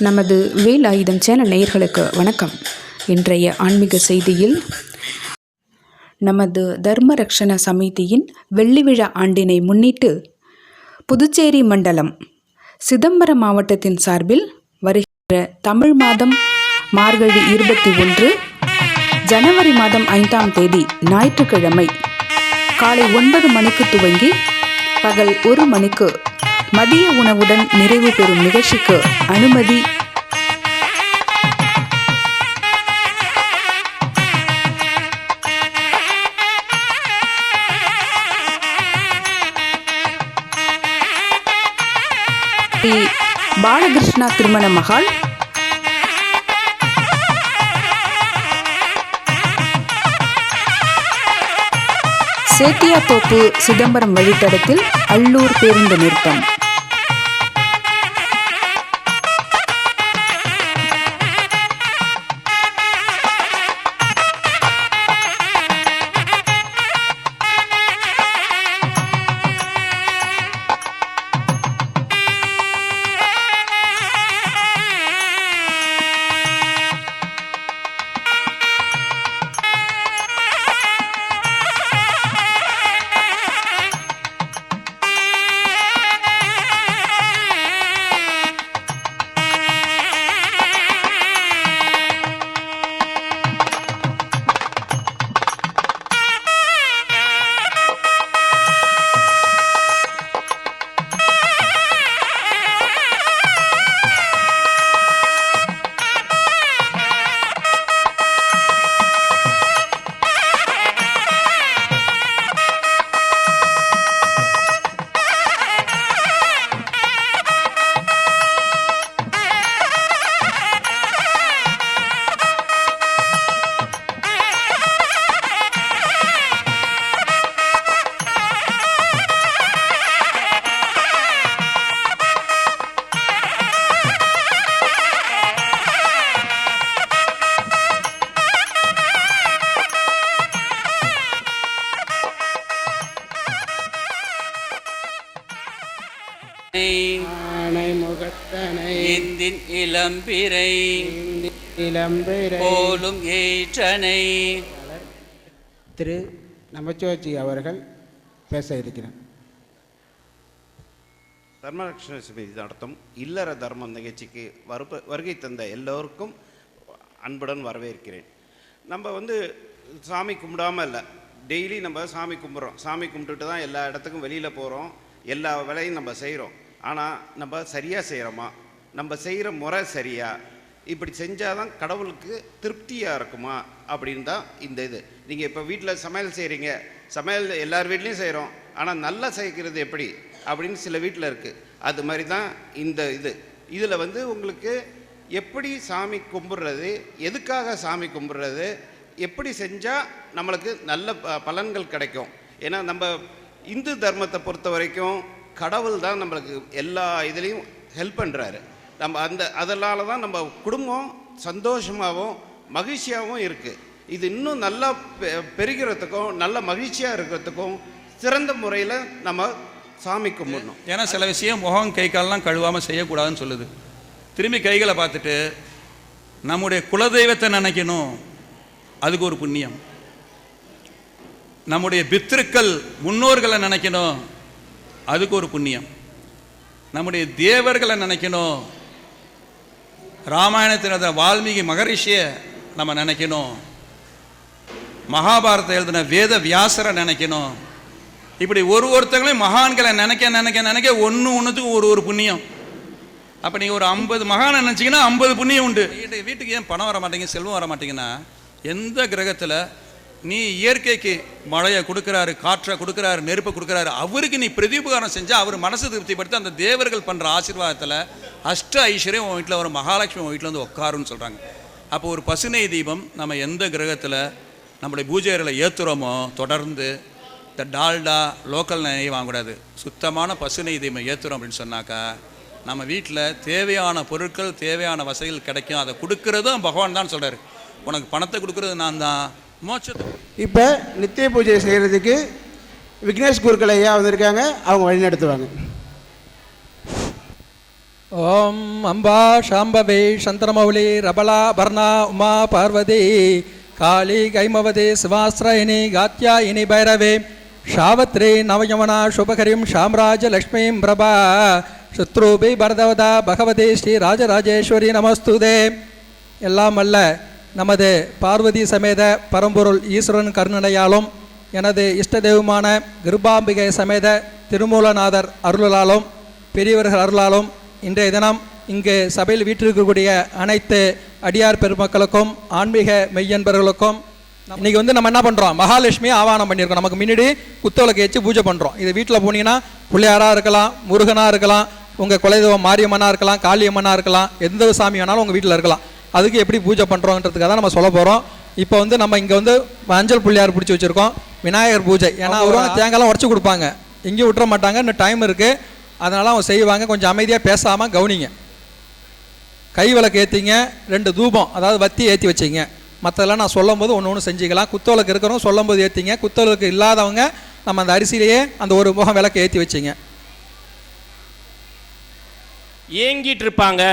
நமது வேல் ஆயுதம் சேனல் நேயர்களுக்கு வணக்கம். இன்றைய ஆன்மீக செய்தியில் நமது தர்ம ரக்ஷண சமிதியின் வெள்ளி விழா ஆண்டினை முன்னிட்டு புதுச்சேரி மண்டலம் சிதம்பரம் மாவட்டத்தின் சார்பில் வருகிற தமிழ் மாதம் மார்கழி இருபத்தி ஒன்று ஜனவரி மாதம் ஐந்தாம் தேதி ஞாயிற்றுக்கிழமை காலை ஒன்பது மணிக்கு துவங்கி பகல் ஒரு மணிக்கு மதிய உணவுடன் நிறைவு பெறும் நிகழ்ச்சிக்கு அனுமதி பாலகிருஷ்ணா திருமண மகால். சேத்தியாத்தோப்பு சிதம்பரம் வழித்தடத்தில் அல்லூர் பேருந்து நிறுத்தம். இந்தின் இளம்பிரை போலும் ஏற்றனை. திரு நமச்சிவாஜி அவர்கள் பேச இருக்கிறார். தர்மரக்ஷண சமிதி நடத்தும். இல்லற தர்மம் நிகழ்ச்சிக்கு வருகை தந்த எல்லோருக்கும் அன்புடன் வரவேற்கிறேன். நம்ம வந்து சாமி கும்பிடாம இல்லை. டெய்லி நம்ம சாமி கும்பிட்றோம். சாமி கும்பிட்டுட்டு தான் எல்லா இடத்துக்கும் வெளியில் போகிறோம் எல்லா வேலையும் நம்ம செய்கிறோம் ஆனால் நம்ம சரியாக செய்கிறோமா நம்ம செய்கிற முறை சரியா? இப்படி செஞ்சால் தான் கடவுளுக்கு திருப்தியாக இருக்குமா? அப்படின்னு தான் இந்த இது. நீங்கள் இப்போ வீட்டில் சமையல் செய்கிறீங்க சமையல் எல்லார் வீட்லேயும் செய்கிறோம் ஆனால் நல்லா செய்கிறது எப்படி? அப்படின்னு சில வீட்டில் இருக்குது அது மாதிரி தான் இந்த இது. இதில் வந்து உங்களுக்கு எப்படி சாமி கும்பிட்றது? எதுக்காக சாமி கும்பிட்றது? எப்படி செஞ்சால் நம்மளுக்கு நல்ல ப- பலன்கள் கிடைக்கும்? ஏன்னா நம்ம இந்து தர்மத்தை பொறுத்த வரைக்கும் கடவுள் தான் நம்மளுக்கு எல்லா இதுலேயும் ஹெல்ப் பண்ணுறாரு நம்ம அந்த அதனால தான் நம்ம குடும்பம் சந்தோஷமாகவும் மகிழ்ச்சியாகவும் இருக்குது இது இன்னும் நல்லா பெ- பெருகிறதுக்கும் நல்ல மகிழ்ச்சியாக இருக்கிறதுக்கும் சிறந்த முறையில் நம்ம சாமி கும்பிடணும். ஏன்னா சில விஷயம் முகம் கை கால்லாம் கழுவாமல் செய்யக்கூடாதுன்னு சொல்லுது. திரும்பி கைகளை பார்த்துட்டு நம்முடைய குலதெய்வத்தை நினைக்கணும். அதுக்கு ஒரு புண்ணியம். நம்முடைய பித்திருக்கள் முன்னோர்களை நினைக்கணும். அதுக்கு ஒரு புண்ணியம். நம்முடைய தேவர்களை நினைக்கணும். ராமாயணத்தில் இருந்த வால்மீகி மகரிஷியை நம்ம நினைக்கணும். மகாபாரதத்தை எழுதின வேத வியாசரை நினைக்கணும். இப்படி ஒரு ஒருத்தங்களையும் மகான்களை நினைக்க நினைக்க நினைக்க ஒன்று ஒன்றுத்துக்கும் ஒரு ஒரு புண்ணியம். அப்போ நீங்கள் ஒரு ஐம்பது மகானை நினச்சிங்கன்னா ஐம்பது புண்ணியம் உண்டு. வீட்டுக்கு ஏன் பணம் வர மாட்டேங்குது செல்வம் வர மாட்டேங்கன்னா எந்த கிரகத்தில் நீ இயற்கைக்கு மழையை கொடுக்குறாரு காற்றை கொடுக்குறாரு நெருப்பை கொடுக்குறாரு அவருக்கு நீ பிரதிபகாரம் செஞ்சால் அவர் மனசு திருப்திப்படுத்தி அந்த தேவர்கள் பண்ணுற ஆசீர்வாதத்தில் அஷ்ட ஐஸ்வர்யம் உன் வீட்டில் வரும் மகாலட்சுமி உன் வீட்டில் வந்து உட்காருன்னு சொல்கிறாங்க அப்போ ஒரு பசுனை தீபம் நம்ம எந்த கிரகத்தில் நம்முடைய பூஜை அறையில் ஏற்றுறோமோ தொடர்ந்து இந்த டால்டா லோக்கல் நெய் வாங்கக்கூடாது. சுத்தமான பசுனை தீபம் ஏற்றுறோம் அப்படின்னு சொன்னாக்கா நம்ம வீட்டில் தேவையான பொருட்கள் தேவையான வசதிகள் கிடைக்கும். அதை கொடுக்கறதும் பகவான் தான் சொல்கிறார் உனக்கு பணத்தை கொடுக்கறது நான் தான் மோட்சத்துக்கு. இப்போ நித்திய பூஜை செய்கிறதுக்கு விக்னேஷ் குருக்கள் ஐயா வந்திருக்காங்க அவங்க வழிநடத்துவாங்க ஓம் அம்பா சாம்பவே சந்திரமௌலி ரபலா பர்ணா உமா பார்வதி காளி கைமவதி சிவாஸ்ரயினி இனி பைரவே சாவத்ரி நவயமனா சுபகரிம் சாம்ராஜ லக்ஷ்மீம் பிரபா சுத்ரூபி பரதவதா பகவதி ஸ்ரீ ராஜராஜேஸ்வரி நமஸ்துதே. எல்லாம் அல்ல நமது பார்வதி சமேத பரம்பொருள் ஈஸ்வரன் கருணையாலும் எனது இஷ்ட தெய்வமான கிருபாம்பிகை சமேத திருமூலநாதர் அருளாலும் பெரியவர்கள் அருளாலும் இன்றைய தினம் இங்கு சபையில் வீற்றிருக்கக்கூடிய அனைத்து அடியார் பெருமக்களுக்கும் ஆன்மீக மெய்யன்பர்களுக்கும் இன்றைக்கி வந்து நம்ம என்ன பண்ணுறோம் மகாலட்சுமியை ஆவானம் பண்ணியிருக்கோம். நமக்கு முன்னாடி குத்தவிளக்கு வச்சு பூஜை பண்ணுறோம் இது வீட்டில் போனீங்கன்னா பிள்ளையாராக இருக்கலாம் முருகனாக இருக்கலாம் உங்கள் குலதெய்வம் மாரியம்மனாக இருக்கலாம் காளியம்மனாக இருக்கலாம் எந்த சாமி வேணாலும் உங்கள் வீட்டில் இருக்கலாம். அதுக்கு எப்படி பூஜை பண்ணுறோன்றதுக்காக தான் நம்ம சொல்ல போகிறோம் இப்போ வந்து நம்ம இங்கே வந்து மஞ்சள் பிள்ளையார் பிடிச்சி வச்சுருக்கோம். விநாயகர் பூஜை. ஏன்னா அவரும் தேங்காய்லாம் உடச்சி கொடுப்பாங்க. எங்கேயும் விட்டுற மாட்டாங்க. இன்னும் டைம் இருக்குது அதனால் அவங்க செய்வாங்க. கொஞ்சம் அமைதியாக பேசாமல் கவனிங்க. கை விளக்கு ஏற்றிங்க ரெண்டு தூபம். அதாவது வத்தி ஏற்றி வச்சிங்க. மற்றதெல்லாம் நான் சொல்லும் போது ஒன்று ஒன்று செஞ்சுக்கலாம் குத்தவிளக்கு இருக்கிறவங்க சொல்லும் போது ஏற்றிங்க குத்தவிளக்கு இல்லாதவங்க நம்ம அந்த அரிசியிலேயே அந்த ஒரு முகம் விளக்கு ஏற்றி வச்சிங்க. ஏங்கிட்டு இருப்பாங்க.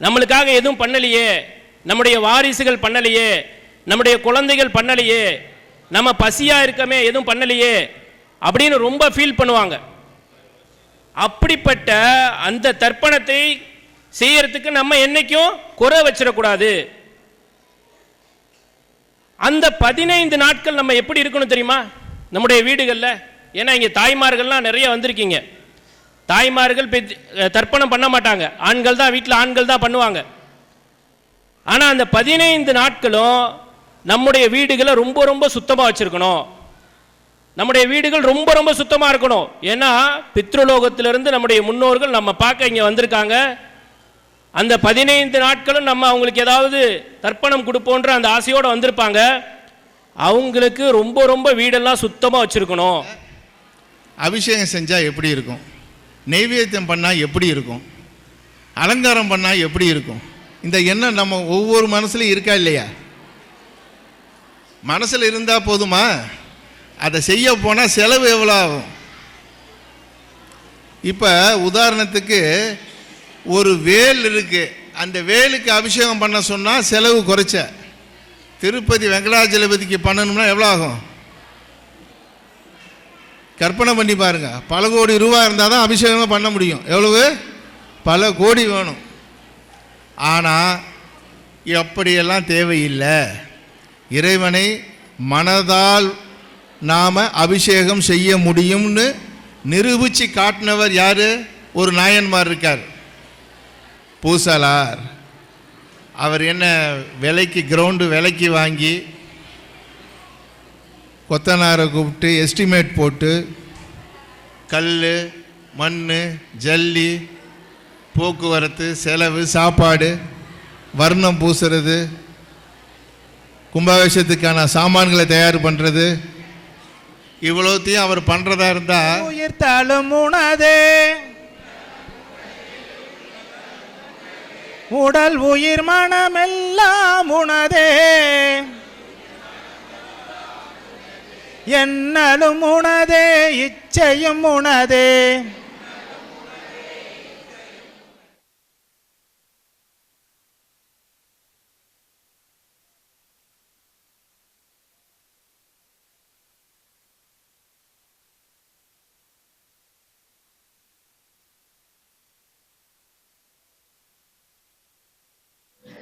நம்மளுக்காக எதுவும் பண்ணலையே. நம்முடைய வாரிசுகள் பண்ணலையே. நம்முடைய குழந்தைகள் பண்ணலையே. நம்ம பசியாக இருக்கமே எதுவும் பண்ணலையே. அப்படின்னு ரொம்ப ஃபீல் பண்ணுவாங்க. அப்படிப்பட்ட அந்த தர்ப்பணத்தை செய்யறதுக்கு நம்ம என்னைக்கும் குறை வச்சிடக்கூடாது. அந்த பதினைந்து நாட்கள் நம்ம எப்படி இருக்கணும் தெரியுமா? நம்முடைய வீடுகளில். ஏன்னா இங்கே தாய்மார்கள்லாம் நிறைய வந்திருக்கீங்க. தாய்மார்கள் பெத்- தர்ப்பணம் பண்ண மாட்டாங்க. ஆண்கள் தான் வீட்டில் ஆண்கள் தான் பண்ணுவாங்க. ஆனால் அந்த பதினைந்து நாட்களும் நம்முடைய வீடுகளை ரொம்ப ரொம்ப சுத்தமாக வச்சுருக்கணும். நம்முடைய வீடுகள் ரொம்ப ரொம்ப சுத்தமாக இருக்கணும். ஏன்னா பித்ருலோகத்திலிருந்து நம்முடைய முன்னோர்கள் நம்ம பார்க்க இங்கே வந்திருக்காங்க. அந்த பதினைந்து நாட்களும் நம்ம அவங்களுக்கு ஏதாவது தர்ப்பணம் கொடுப்போன்ற அந்த ஆசையோடு வந்திருப்பாங்க. அவங்களுக்கு ரொம்ப ரொம்ப வீடெல்லாம் சுத்தமாக வச்சுருக்கணும். அபிஷேகம் செஞ்சால் எப்படி இருக்கும்? நெய்வேத்தியம் பண்ணால் எப்படி இருக்கும்? அலங்காரம் பண்ணால் எப்படி இருக்கும்? இந்த எண்ணம் நம்ம ஒவ்வொரு மனசுலையும் இருக்கா இல்லையா? மனசில் இருந்தால் போதுமா? அதை செய்ய போனால் செலவு எவ்வளோ ஆகும்? இப்போ உதாரணத்துக்கு ஒரு வேல் இருக்குது அந்த வேலுக்கு அபிஷேகம் பண்ண சொன்னால் செலவு குறைச்ச. திருப்பதி வெங்கடாஜலபதிக்கு பண்ணணும்னா எவ்வளோ ஆகும்? கற்பனை பண்ணி பாருங்கள் பல கோடி ரூபா இருந்தால் தான் அபிஷேகமே பண்ண முடியும். எவ்வளவு? பல கோடி வேணும். ஆனால் அப்படியெல்லாம் தேவையில்லை? இறைவனை மனதால் நாம் அபிஷேகம் செய்ய முடியும்னு நிரூபித்து காட்டினவர் யார்? ஒரு நாயன்மார் இருக்கார். பூசலார். அவர் என்ன விலைக்கு கிரவுண்டு விலைக்கு வாங்கி கொத்தனாரை கூப்பிட்டு எஸ்டிமேட் போட்டு கல் மண் ஜல்லி போக்குவரத்து செலவு சாப்பாடு வர்ணம் பூசுறது கும்பாபிஷேகத்துக்கான சாமான்களை தயார் பண்ணுறது இவ்வளோத்தையும் அவர் பண்ணுறதா இருந்தால் உயிர்த்தாலும் மூணாதே உணதே. உடல் உயிர் மனமெல்லாம் உணதே. என்னலும் உணதே இச்சையும் உணதே.